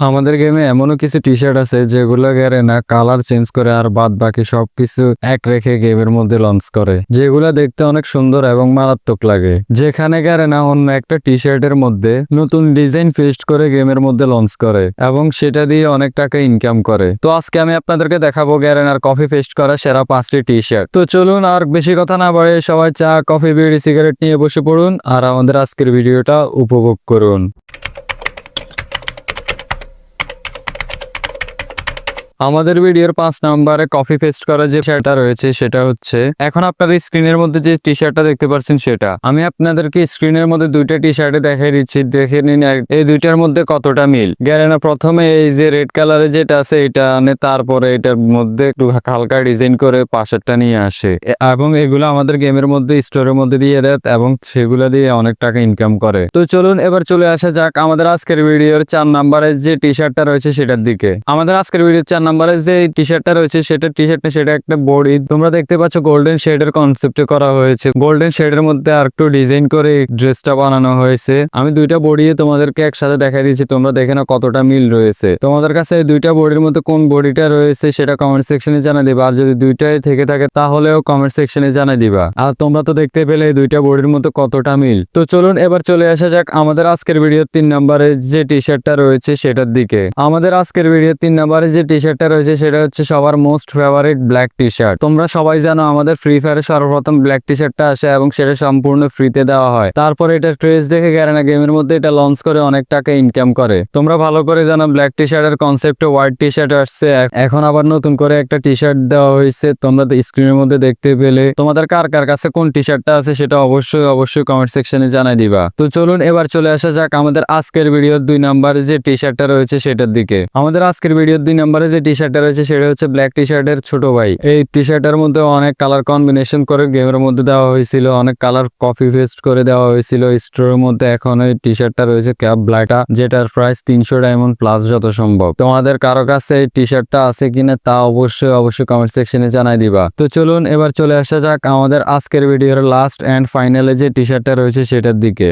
আমাদের গেমে এমনও কিছু টি শার্ট আছে যেগুলো গেরে না কালার চেঞ্জ করে আর বাদ বাকি সবকিছু এক রেখে গেমের মধ্যে লঞ্চ করে। যেগুলা দেখতে অনেক সুন্দর এবং মারাত্মক লাগে। যেখানে গেরে না অন্য একটা টি শার্টের মধ্যে নতুন ডিজাইন ফেস্ট করে গেমের মধ্যে লঞ্চ করে এবং সেটা দিয়ে অনেক টাকা ইনকাম করে। তো আজকে আমি আপনাদেরকে দেখাবো গ্যারেনার কফি ফেস্ট করা সেরা পাঁচটি টি শার্ট তো চলুন আর বেশি কথা না বাড়ে সবাই চা কফি বিড়ি সিগারেট নিয়ে বসে পড়ুন আর আমাদের আজকের ভিডিওটা উপভোগ করুন। আমাদের ভিডিওর পাঁচ নম্বরে কফি পেস্ট করা যে শার্টটা রয়েছে সেটা হচ্ছে, এখন আপনার স্ক্রিনের মধ্যে যে টি শার্টটা দেখতে পাচ্ছেন সেটা। আমি আপনাদেরকে স্ক্রিনের মধ্যে দুইটা টি শার্টে দেখাই দিচ্ছি, দেখে নিন এই দুইটার মধ্যে কতটা মিল। গ্যারেনা প্রথমে এই যে রেড কালারে যেটা আছে এটা আনে, তারপরে এটার মধ্যে একটু হালকা ডিজাইন করে পাশেরটা নিয়ে আসে। এবং এগুলো আমাদের গেমের মধ্যে স্টোরের মধ্যে দিয়ে দেয়, এবং সেগুলো দিয়ে অনেক টাকা ইনকাম করে। তো চলুন, এবার চলে আসা যাক আমাদের আজকের ভিডিওর চার নাম্বারের যে টি শার্টটা রয়েছে সেটার দিকে। আমাদের আজকের ভিডিওর চার নাম্বারে যে টি শার্টটা রয়েছে, সেটা টি শার্টটা সেটা একটা বডি। তোমরা দেখতে পাচ্ছ গোল্ডেন শেডের কনসেপ্টে করা হয়েছে। গোল্ডেন শেডের মধ্যে আর একটু ডিজাইন করে ড্রেসটা বানানো হয়েছে। আমি দুইটা বডি তোমাদেরকে একসাথে দেখা দিয়েছি, তোমরা দেখে না কতটা মিল রয়েছে। তোমাদের কাছে দুইটা বডির মধ্যে কোন বডিটা রয়েছে, সেটা কমেন্ট সেকশনে জানা দিবা। আর যদি দুইটাই থেকে থাকে, তাহলেও কমেন্ট সেকশনে জানা দিবা। আর তোমরা তো দেখতে পেলে দুইটা বডির মধ্যে কতটা মিল। তো চলুন এবার চলে আসা যাক আমাদের আজকের ভিডিও তিন নম্বরে যে টি শার্টটা রয়েছে, সেটার দিকে। আমাদের আজকের ভিডিও তিন নম্বরে যে টি শার্টটা রয়েছে, সেটা হচ্ছে সবার most favourite black T shirt তোমরা সবাই জানো আমাদের ফ্রি ফায়ারে সর্বপ্রথম ব্ল্যাক টি শার্টটা আসে এবং সেটা সম্পূর্ণ ফ্রিতে দেওয়া হয়। তারপরে এটা ক্রেজ দেখে গ্যারেনা গেমের মধ্যে এটা লঞ্চ করে অনেক টাকা ইনকাম করে। তোমরা ভালো করে জানো ব্ল্যাক টি শার্টের কনসেপ্টে হোয়াইট টি শার্ট আসছে এখন আবার নতুন করে একটা টি শার্ট দেওয়া হয়েছে। তোমরা স্ক্রিনের মধ্যে দেখতে পেলে। তোমাদের কার কার কাছে কোন টি শার্টটা আছে সেটা অবশ্যই অবশ্যই কমেন্ট সেকশনে জানাই দিবা। তো চলুন এবার চলে আসা যাক আমাদের আজকের ভিডিওর দুই নম্বরে যে টি শার্টটা রয়েছে সেটার দিকে। আমাদের আজকের ভিডিওর দুই নম্বরে যে টি শার্টটা রয়েছে, সেটা হচ্ছে ব্ল্যাক টি শার্টের ছোট ভাই। এই টি শার্টের মধ্যে অনেক কালার কম্বিনেশন করে গেমের মধ্যে দেওয়া হয়েছিল, অনেক কালার কপি পেস্ট করে দেওয়া হয়েছিল। স্টোরের মধ্যে এখন এই টি শার্টটা রয়েছে ক্যাপ ব্ল্যাকটা যেটার প্রাইস তিনশো ডায়মন্ড প্লাস যত সম্ভব। তোমাদের কারও কাছে এই টি শার্টটা আছে কিনা তা অবশ্যই অবশ্যই কমেন্ট সেকশনে জানাই দিবা। তো চলুন, এবার চলে আসা যাক আমাদের আজকের ভিডিওর লাস্ট এন্ড ফাইনালে যে টি শার্টটা রয়েছে, সেটার দিকে।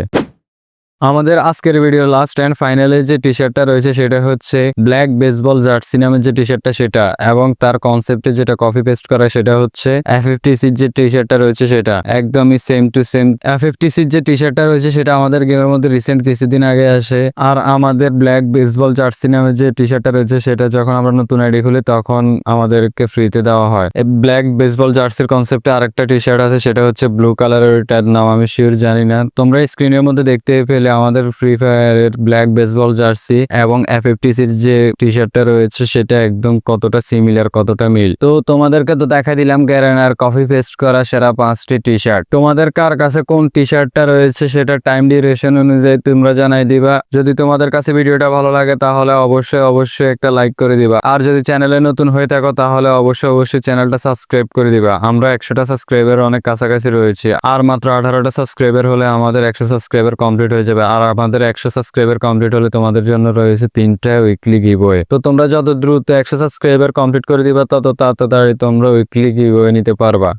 আমাদের আজকের ভিডিও লাস্ট এন্ড ফাইনালে যে টি শার্টটা রয়েছে, সেটা হচ্ছে ব্ল্যাক বেসবল জার্সি নামের যে টি শার্টটা সেটা। এবং তার কনসেপ্টে যেটা কপি পেস্ট করা, সেটা হচ্ছে যে টি শার্টটা রয়েছে, সেটা। একদমই সেম টু সেম যে টি শার্টটা রয়েছে, সেটা আমাদের গেমের মধ্যে রিসেন্ট কিছুদিন আগে আসে। আর আমাদের ব্ল্যাক বেসবল জার্সি নামের যে টি শার্টটা রয়েছে, সেটা যখন আমরা নতুন আইডি খুলি, তখন আমাদেরকে ফ্রিতে দেওয়া হয়। ব্ল্যাক বেসবল জার্সির কনসেপ্টে আরেকটা টি শার্ট আছে, সেটা হচ্ছে ব্লু কালারের ওইটার নাম আমি শিওর জানি না। তোমরা স্ক্রিনের মধ্যে দেখতে পেলে আমাদের ফ্রি ফায়ারের ব্ল্যাক বেসবল জার্সি এবং এফ যে টি শার্টটা রয়েছে, সেটা একদম কতটা সিমিলার কতটা মিল। তো তোমাদেরকে তো দেখা দিলাম গ্যারেনার কফি পেস্ট করা সেরা পাঁচটি টি শার্ট তোমাদের কার কাছে কোন টি শার্টটা রয়েছে, সেটা টাইম ডিউরেশন অনুযায়ী তোমরা জানাই দিবা। যদি তোমাদের কাছে ভিডিওটা ভালো লাগে, তাহলে অবশ্যই অবশ্যই একটা লাইক করে দিবা। আর যদি চ্যানেলে নতুন হয়ে থাকো, তাহলে অবশ্যই অবশ্যই চ্যানেলটা সাবস্ক্রাইব করে দিবা। আমরা একশোটা সাবস্ক্রাইবার অনেক কাছাকাছি রয়েছে। আর মাত্র আঠারোটা সাবস্ক্রাইবার হলে আমাদের একশো সাবস্ক্রাইবার কমপ্লিট হয়ে যাবে। আর আমাদের একশো সাবস্ক্রাইবার কমপ্লিট হলে তোমাদের জন্য রয়েছে তিনটা উইকলি গিভওয়ে তো তোমরা যত দ্রুত একশো সাবস্ক্রাইবার কমপ্লিট করে দিবা, তত তাড়াতাড়ি তোমরা উইকলি গিভওয়ে নিতে পারবা।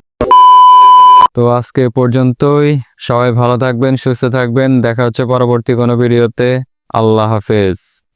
তো আজকে পর্যন্তই। সবাই ভালো থাকবেন, সুস্থ থাকবেন। দেখা হচ্ছে পরবর্তী কোনো ভিডিওতে আল্লাহ হাফেজ।